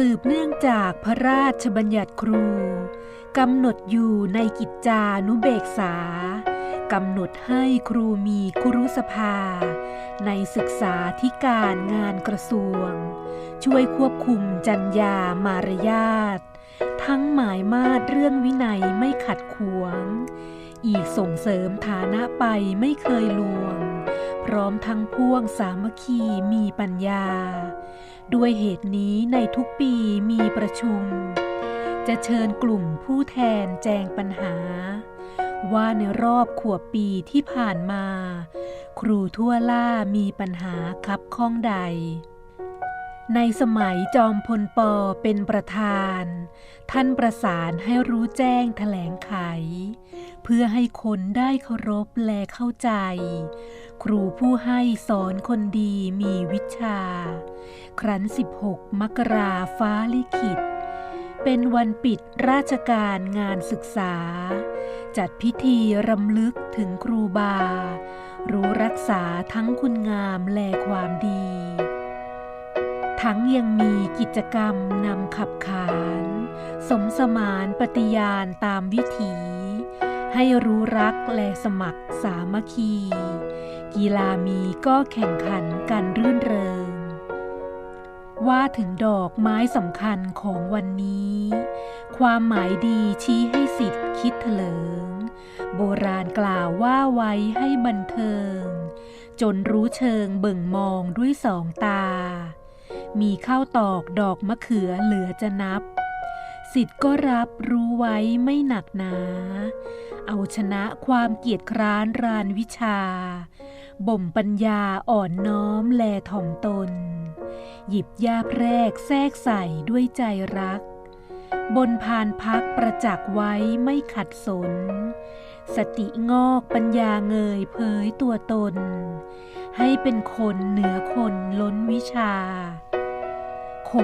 สืบเนื่องจากพระราชบัญญัติครูกำหนดอยู่ในกิจจานุเบกษากำหนดให้ครูมีครุสภา ในศึกษาธิการงานกระทรวง ช่วยควบคุมจัญญามารยาท ทั้งหมายมาตรเรื่องวินัยไม่ขัดขวงอีกส่งเสริมฐานะไปไม่เคยลวง พร้อมทั้งพ่วงสามัคคีมีปัญญา ด้วยเหตุนี้ในทุกปีมีประชุม จะเชิญกลุ่มผู้แทนแจงปัญหา ว่าในรอบขวบปีที่ผ่านมา ครูทั่วล่ามีปัญหาคับข้องใด ในสมัยจอมพลปอเป็นประธาน ท่านประสานให้รู้แจ้งแถลงไข เพื่อให้คนได้เคารพและเข้าใจ ครูผู้ให้สอนคนดีมีวิชา ครั้น 16 มกราฟ้าลิขิต เป็นวันปิดราชการงานศึกษา จัดพิธีรำลึกถึงครูบา รู้รักษาทั้งคุณงามและความดี ทั้งยังมีกิจกรรมนำขับขาน สมสมานปฏิญาณตามวิถี ให้รู้รักและสมัครสามัคคี กีฬามีก็แข่งขันกันรื่นเริง ว่าถึงดอกไม้สำคัญของวันนี้ ความหมายดีชี้ให้สิทธิ์คิดเถลิง โบราณกล่าวว่าไว้ให้บันเทิง จนรู้เชิงเบิ่งมองด้วยสองตา มีข้าวตอกดอกมะเขือเหลือจะนับ สิทธิ์ก็รับรู้ไว้ไม่หนักหนา เอาชนะความเกียจคร้านรานวิชา บ่มปัญญาอ่อนน้อมแลถ่อมตน หยิบยาแพรกแทรกใส่ด้วยใจรัก บนพานพักประจักษ์ไว้ไม่ขัดสน สติงอกปัญญาเงยเผยตัวตน ให้เป็นคนเหนือคนล้นวิชา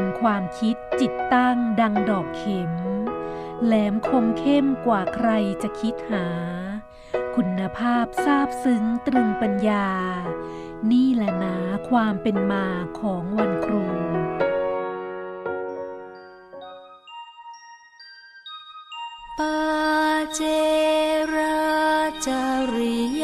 มความคิดจิตตั้งดังดอกเข็ม แหลมคมเข้มกว่าใครจะคิดหา คุณภาพซาบซึ้งตรึงปัญญา นี่แหละนะความเป็นมาของวันครูปาเจราจารี